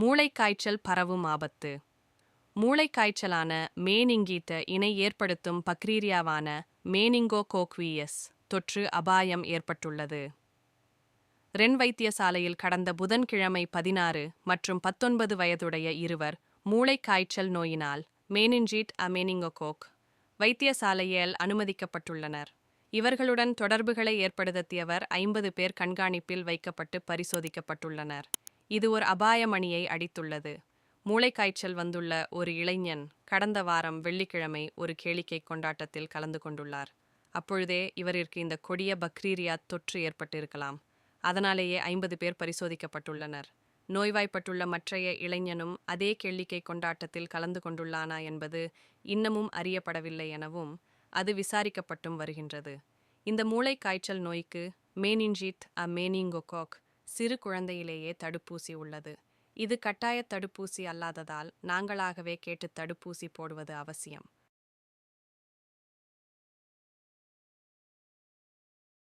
மூளைக்காய்ச்சல் பரவும் ஆபத்து. மூளைக்காய்ச்சலான மேனிங்கீட்ட இணை ஏற்படுத்தும் பக்ரீரியாவான மேனிங்கோகோக்வியஸ் தொற்று அபாயம் ஏற்பட்டுள்ளது. ரென் வைத்தியசாலையில் கடந்த புதன்கிழமை பதினாறு மற்றும் பத்தொன்பது வயதுடைய இருவர் மூளைக்காய்ச்சல் நோயினால் மேனின்ஜீட் அமேனிங்கோகோக் வைத்தியசாலையில் அனுமதிக்கப்பட்டுள்ளனர். இவர்களுடன் தொடர்புகளை ஏற்படுத்தியவர் ஐம்பது பேர் கண்காணிப்பில் வைக்கப்பட்டு பரிசோதிக்கப்பட்டுள்ளனர். இது ஒரு அபாயமணியை அடித்துள்ளது. மூளைக்காய்ச்சல் வந்துள்ள ஒரு இளைஞன் கடந்த வாரம் வெள்ளிக்கிழமை ஒரு கேளிக்கை கொண்டாட்டத்தில் கலந்து கொண்டுள்ளார். அப்பொழுதே இவரிற்கு இந்த கொடிய பக்ரீரியா தொற்று ஏற்பட்டிருக்கலாம். அதனாலேயே ஐம்பது பேர் பரிசோதிக்கப்பட்டுள்ளனர். நோய்வாய்ப்பட்டுள்ள மற்றைய இளைஞனும் அதே கேளிக்கை கொண்டாட்டத்தில் கலந்து கொண்டுள்ளானா என்பது இன்னமும் அறியப்படவில்லை எனவும் அது விசாரிக்கப்பட்டும் வருகின்றது. இந்த மூளை காய்ச்சல் நோய்க்கு மேனின்ஜித் அ மேனிங்கோகாக் சிறு குழந்தையிலேயே தடுப்பூசி உள்ளது. இது கட்டாய தடுப்பூசி அல்லாததால் நாங்களாகவே கேட்டு தடுப்பூசி போடுவது அவசியம்.